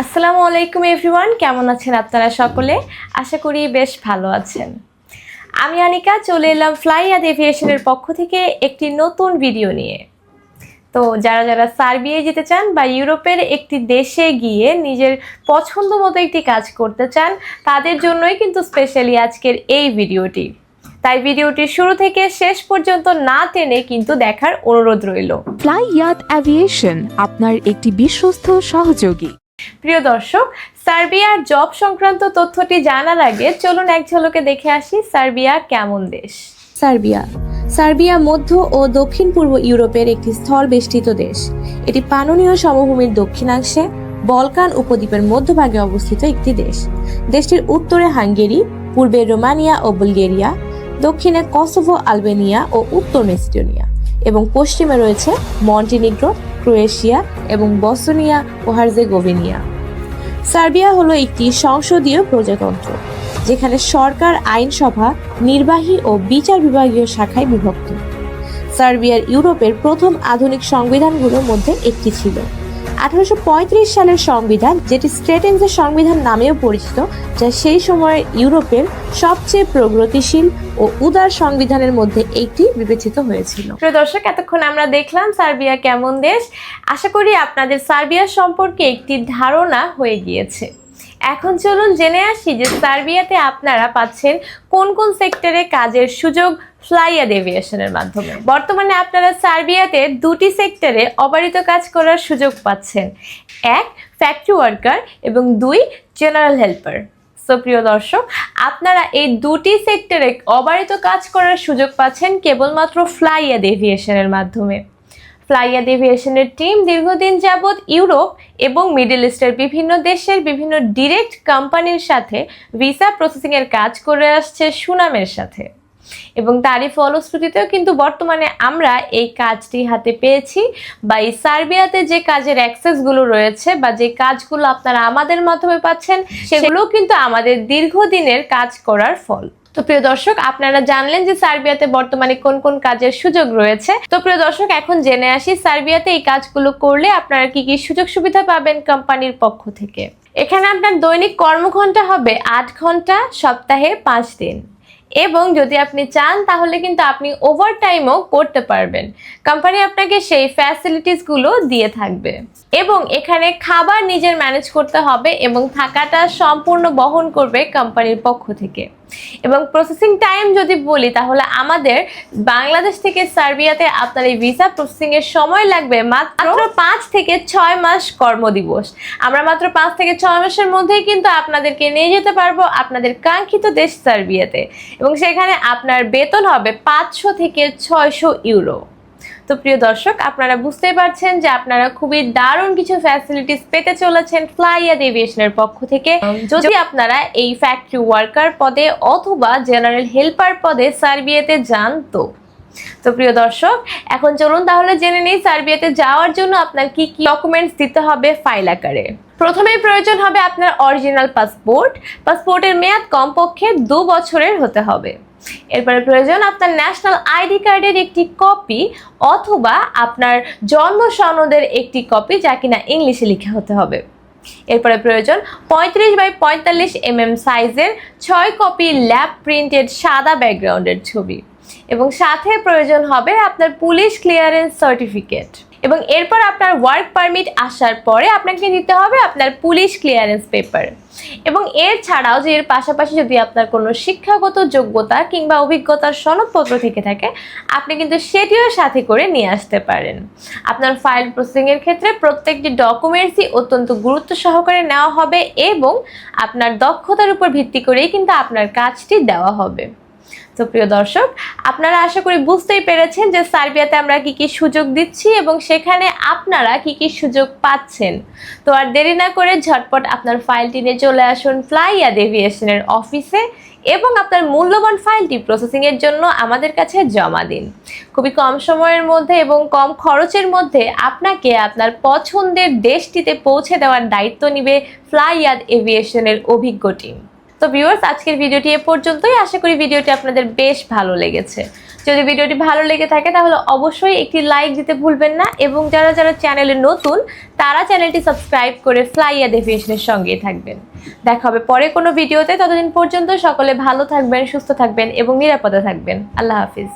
আসসালামু আলাইকুম এভরিওয়ান, কেমন আছেন আপনারা সকলে? আশা করি বেশ ভালো আছেন। আমি আনিকা, চলে এলাম ফ্লাই আদ এভিয়েশনের পক্ষ থেকে একটি নতুন ভিডিও নিয়ে। তো যারা যারা সার্বিয়ায় যেতে চান বা ইউরোপের একটি দেশে গিয়ে নিজের পছন্দ মতো একটি কাজ করতে চান, তাদের জন্যই কিন্তু স্পেশালি আজকের এই ভিডিওটি তাই ভিডিওটি শুরু থেকে শেষ পর্যন্ত না টেনে কিন্তু দেখার অনুরোধ রইল। ফ্লাই ইয়াত অ্যাভিয়েশন আপনার একটি বিশ্বস্ত সহযোগী। প্রিয় দর্শক, সার্বিয়ার জব সংক্রান্ত তথ্যটি জানার আগে চলুন এক ঝলকে দেখে আসি সার্বিয়া কেমন দেশ। সার্বিয়া। সার্বিয়া মধ্য ও দক্ষিণ পূর্ব ইউরোপের একটি স্থল বেষ্টিত দেশ। এটি পাননীয় সমভূমির দক্ষিণাংশে বলকান উপদ্বীপের মধ্যভাগে অবস্থিত একটি দেশ। দেশটির উত্তরে হাঙ্গেরি, পূর্বে রোমানিয়া ও বুলগেরিয়া, দক্ষিণে কসোভো আলবেনিয়া ও উত্তর মেসিডোনিয়া এবং পশ্চিমে রয়েছে মন্টিনিগ্রো ক্রোয়েশিয়া এবং বসনিয়া ও হার্জেগোভিনিয়া। সার্বিয়া হলো একটি সংসদীয় প্রজাতন্ত্র, যেখানে সরকার, আইনসভা, নির্বাহী ও বিচার বিভাগীয় শাখায় বিভক্ত। সার্বিয়ার ইউরোপের প্রথম আধুনিক সংবিধানগুলোর মধ্যে একটি ছিল। আঠারোশো পঁয়ত্রিশ সালের সংবিধান, যেটি স্ট্রেটেন্সের সংবিধান নামেও পরিচিত, যা সেই সময়ের ইউরোপের সবচেয়ে প্রগতিশীল ও উদার সংবিধানের মধ্যে একটি বিবেচিত হয়েছিল। প্রিয় দর্শক, এতক্ষণ আমরা দেখলাম সার্বিয়া কেমন দেশ। আশা করি আপনাদের সার্বিয়া সম্পর্কে একটি ধারণা হয়ে গিয়েছে। এখন চলুন জেনে আসি যে সার্বিয়াতে আপনারা পাচ্ছেন কোন কোন সেক্টরে কাজের সুযোগ ফ্লাইয়াদ এভিয়েশনের মাধ্যমে। বর্তমানে আপনারা সার্বিয়াতে দুটি সেক্টরে অবারিত কাজ করার সুযোগ পাচ্ছেন। এক ফ্যাক্টরি ওয়ার্কার এবং দুই জেনারেল হেল্পার সো প্রিয় দর্শক আপনারা এই দুটি সেক্টরে অবারিত কাজ করার সুযোগ পাচ্ছেন কেবলমাত্র ফ্লাইয়াদ এভিয়েশনের মাধ্যমে। ফ্লাইয়াদ এভিয়েশনের টিম দীর্ঘদিন যাবৎ ইউরোপ এবং মিডল ইস্টের বিভিন্ন দেশের বিভিন্ন ডিরেক্ট কোম্পানির সাথে ভিসা প্রসেসিংয়ের কাজ করে আসছে সুনামের সাথে। এবং তারই ফলশ্রুতিতেও কিন্তু বর্তমানে আমরা এই কাজটি হাতে পেয়েছি বা এই সার্বিয়াতে যে কাজের অ্যাক্সেসগুলো রয়েছে বা যে কাজগুলো আপনারা আমাদের মাধ্যমে পাচ্ছেন সেগুলোও কিন্তু আমাদের দীর্ঘদিনের কাজ করার ফল। তো প্রিয় দর্শক আপনারা জানলেন যে সার্বিয়াতে বর্তমানে কোন কোন কাজের সুযোগ রয়েছে। তো প্রিয় দর্শক এখন জেনে আসি সার্বিয়াতে এই কাজগুলো করলে আপনারা কি কি সুযোগ সুবিধা পাবেন কোম্পানির পক্ষ থেকে। এখানে আপনার দৈনিক কর্মঘন্টা হবে আট ঘণ্টা সপ্তাহে পাঁচ দিন। এবং যদি আপনি চান, তাহলে কিন্তু আপনি ওভার টাইমও করতে পারবেন। কোম্পানি আপনাকে সেই ফ্যাসিলিটিসগুলো দিয়ে থাকবে। এবং এখানে খাবার নিজের ম্যানেজ করতে হবে এবং থাকাটা সম্পূর্ণ বহন করবে কোম্পানির পক্ষ থেকে। এবং প্রসেসিং টাইম যদি বলি তাহলে আমাদের বাংলাদেশ থেকে সার্বিয়াতে আপনার এই ভিসা প্রসেসিং এর সময় লাগবে মাত্র পাঁচ থেকে ছয় মাস কর্মদিবস। আমরা মাত্র পাঁচ থেকে ছয় মাসের মধ্যেই কিন্তু আপনাদেরকে নিয়ে যেতে পারব আপনাদের কাঙ্ক্ষিত দেশ সার্বিয়াতে। এবং সেখানে আপনার বেতন হবে পাঁচশো থেকে ছয়শো ইউরো। তো প্রিয় দর্শক আপনারা বুঝতেই পারছেন যে আপনারা খুবই দারুণ কিছু ফ্যাসিলিটিস পেতে চলেছেন ফ্লাইয়াদ এভিয়েশনের পক্ষ থেকে। যদি আপনারা এই ফ্যাক্টরি ওয়ার্কার পদে অথবা জেনারেল হেল্পার পদে সার্বিয়াতে যান তো। তো প্রিয় দর্শক এখন চলুন তাহলে জেনে নিই সার্বিয়াতে যাওয়ার জন্য আপনার কি কি ডকুমেন্টস দিতে হবে ফাইল আকারে। প্রথমেই প্রয়োজন হবে আপনার অরিজিনাল পাসপোর্ট পাসপোর্টের মেয়াদ কমপক্ষে দু বছরের হতে হবে। এরপরে প্রয়োজন আপনার ন্যাশনাল আইডি কার্ডের একটি কপি অথবা আপনার জন্ম সনদের একটি কপি যা কিনা ইংলিশে লেখা হতে হবে। এরপরে প্রয়োজন পঁয়ত্রিশ বাই পঁয়তাল্লিশ এম এম সাইজের ছয় কপি ল্যাব প্রিন্টেড সাদা ব্যাকগ্রাউন্ডের ছবি। এবং সাথে প্রয়োজন হবে আপনার পুলিশ ক্লিয়ারেন্স সার্টিফিকেট এবং এরপর আপনার ওয়ার্ক পারমিট আসার পরে আপনাকে দিতে হবে আপনার পুলিশ ক্লিয়ারেন্স পেপার এবং এর ছাড়াও যে এর পাশাপাশি যদি আপনার কোনো শিক্ষাগত যোগ্যতা কিংবা অভিজ্ঞতার সনদপত্র থেকে থাকে, আপনি কিন্তু সেটিও সাথে করে নিয়ে আসতে পারেন। আপনার ফাইল প্রসেসিংয়ের ক্ষেত্রে প্রত্যেকটি ডকুমেন্টসই অত্যন্ত গুরুত্ব সহকারে নেওয়া হবে এবং আপনার দক্ষতার উপর ভিত্তি করেই কিন্তু আপনার কাজটি দেওয়া হবে। তো প্রিয় দর্শক, আপনারা আশা করি বুঝতেই পেরেছেন যে সার্বিয়াতে আমরা কি কি সুযোগ দিচ্ছি এবং সেখানে আপনারা কি কি সুযোগ পাচ্ছেন। তো আর দেরি না করে ঝটপট আপনার ফাইলটি নিয়ে চলে আসুন ফ্লাইয়া এভিয়েশনের অফিসে এবং আপনার মূল্যবান ফাইলটি প্রসেসিংয়ের জন্য আমাদের কাছে জমা দিন। খুবই কম সময়ের মধ্যে এবং কম খরচের মধ্যে আপনাকে আপনার পছন্দের দেশটিতে পৌঁছে দেওয়ার দায়িত্ব নিবে ফ্লাইয়াদ এভিয়েশনের অভিজ্ঞ টিম তো ভিউয়ার্স আজকের ভিডিওটি এ পর্যন্তই। আশা করি ভিডিওটি আপনাদের বেশ ভালো লেগেছে। যদি ভিডিওটি ভালো লেগে থাকে, তাহলে অবশ্যই একটি লাইক দিতে ভুলবেন না এবং যারা যারা চ্যানেলে নতুন, তারা চ্যানেলটি সাবস্ক্রাইব করে ফ্লাইয়া ডেফিনেশনের সঙ্গেই থাকবেন। দেখা হবে পরে কোনো ভিডিওতে। ততদিন পর্যন্ত সকলে ভালো থাকবেন, সুস্থ থাকবেন এবং নিরাপদে থাকবেন। আল্লাহ হাফিজ।